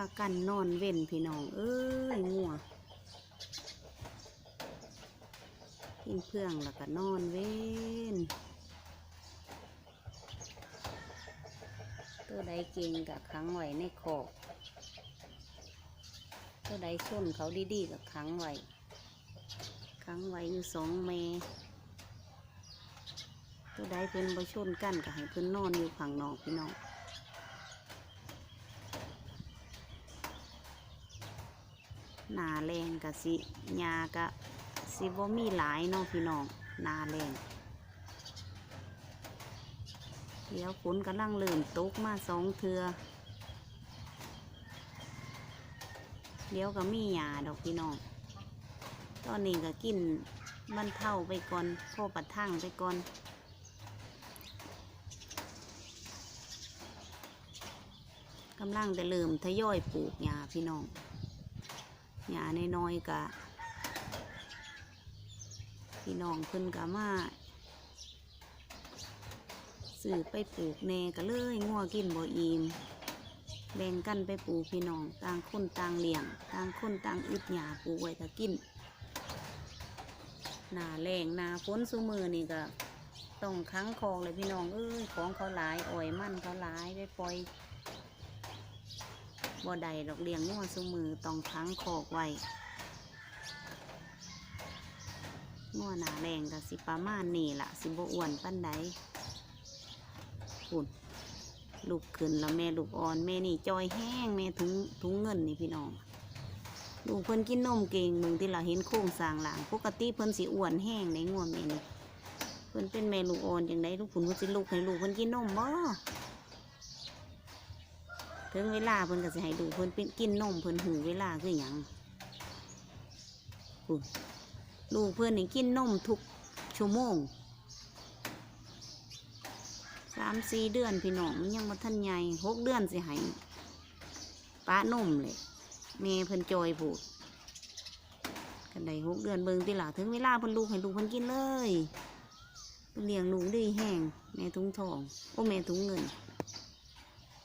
ากันนอนเว้นพี่น้อง เอ้ยงัวกินเพื่องแล้วก็นอนเว้นตัวใดเก่งกับขังไว้ในคอกตัวใดชนเขาดีๆกับขังไว้ขังไว้อยู่สองเมตัวใดเพิ่นบ่ชนกันก็ให้เพิ่นนอนอยู่ข้างนอกพี่น้อง หนาแรงกะสิยากะสิบ่มีหลายเนาะพี่น้องหนาแรงเดี๋ยวฝนกำลังเริ่มตกมาสองเทือเดี๋ยวก็มีหยาดอกพี่น้อง ตอนนี้ก็กินบรรเทาไปก่อนพ่อปัดทั่งไปก่อนกำลังจะเริ่มทยอยปลูกหญ้าพี่น้อง หญ้าน้อยๆกะพี่น้องเพิ่นกะมาซื้อไปปลูกแน่ก็เลยงัวกินบ่อิ่มแบ่งกันไปปลูกพี่น้องต่างคนต่างเลี้ยงต่างคนต่างอึดหญ้าปลูกไว้ก็กินหนาแรงหนาฝนสูมือนี่ก็ต้องค้างคองเลยพี่น้องเอ้ยของเขาหลายอ่อยมันเขาหลายไปปล่อย บ่ใดดอกเลี้ยงงัวซุมือต้องค้งคอกไว้งัวหนาแรงกับสิประมาณนี่ละสิบอ้วนปั้นใดปุ่นลูกขึ้นแล้วแม่ลูกอ่อนแม่นี่จอยแห้งแม่ถุงถุงเงินนี่พี่น้องลูกเพิ่นกินนมเก่งมึงที่เราเห็นโครงสร้างหลังปกติเพิ่นสิอ้วนแห้งในงัวแม่นี่เพิ่นเป็นแม่ลูกอ่อนจังไดลูกผุนเพิ่นสิลูกให้ลูกเพิ่นกินนมบ่ ถึงเวลาเพิ่นก็สิให้ดูเพิ่นเป็นกินนมเพิ่นหูเวลาคือหยังพู้นลูกเพิ่นนี่กินนมทุกชั่วโมงสามสี่เดือนพี่น้องมันยังบ่ทันใหญ่หกเดือนสิให้ป้านมเลยแม่เพิ่นจอยพูดกันได้หกเดือนเบิ่งติหล่ะถึงเวลาเพิ่นลูกให้ลูกเพิ่นกินเลยเพิ่นเลี้ยงลูกดีแห้งแม่ทุงทองโอ้แม่ทุงเงิน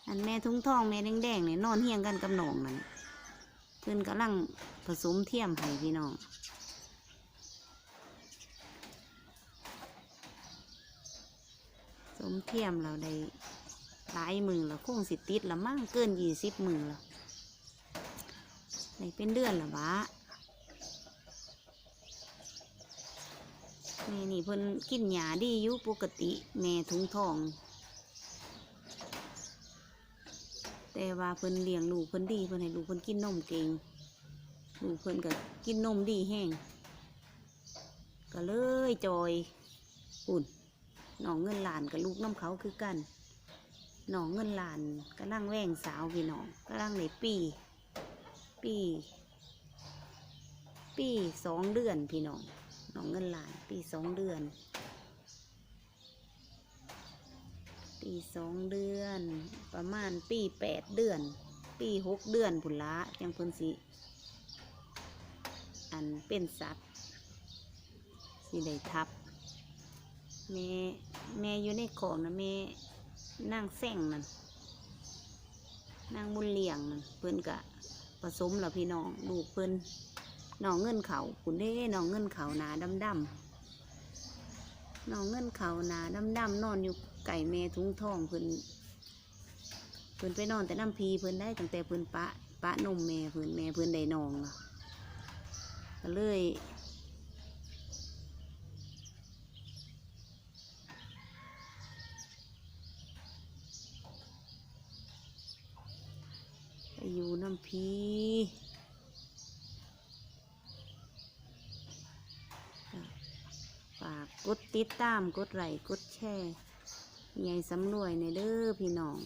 อันแม่ทุ่งทองแม่แดงๆเนี่ยนอนเฮียงกันกับน้องนั่นเพื่อนกำลังผสมเทียมให้พี่น้องสมเทียมเราได้หลายมือแล้วคงสิติดละมั่งเกินยี่สิบมือแล้วได้เป็นเดือนละวะแม่นี่เพิ่นกินหยาดีอยู่ปกติ แม่ทุ่งทอง แต่ว่าเพิ่นเลี้ยงลูกเพิ่นดีเพิ่นให้ลูกเพิ่นกินนมเก่งลูกเพิ่นก็กินนมดีแห้งก็เลยจอยปุ่นน้องเงินหลานกับลูกน้ำเขาคือกันน้องเงินหลานกำลังแว่งสาวพี่น้องกำลังในปี ปี ปีสองเดือนพี่น้องน้องเงินหลาน ปีสองเดือน ปีสองเดือน ประมาณปีแปดเดือน ปีหกเดือนผุนละจังเพิ่นสิ อันเป็นสัตว์สิได้ทับ แม่แม่อยู่ในของนะแม่นั่งแซงนั่นนั่งบุญเลี้ยงนั่นเพิ่นกะผสมแล้วพี่น้องลูกเพิ่นน้องเงินเขาคุณเด้น้องเงินเขาหนาดำดำ น้องเงินเขาหนาดำดำนอนอยู่ไก่แม่ทุงทองเพิ่นเพิ่นไปนอนแต่น้ำพีเพิ่นได้ตั้งแต่เพิ่นปะปะนมแม่เพิ่นแม่เพิ่นได้นองล่ะก็เลยไปอยู่น้ำพีก็ฝา กดติดตามกดไลค์กดแชร์ยายสำรวยในเด้อพี่น้อง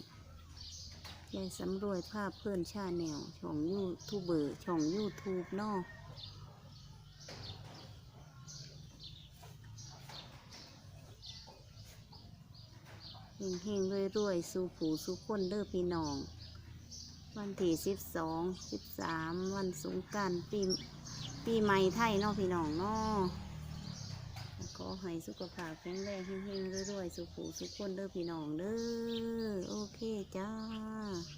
ยายสำรวยภาพเพื่อนชาแนวช่องยูทูบเบอร์ช่องยูทูบนอกเฮงเฮงรวยรวยสู่ผูสู่คนเด้อพี่น้อง วันที่สิบสองสิบสามวันสงการปีปีใหม่ไทยเนาะพี่น้องเนาะ อให้สุขภาพแข็งแรงเฮงๆรวยๆสุขหูสุขคนเด้อพี่น้องเด้อโอเคจ้า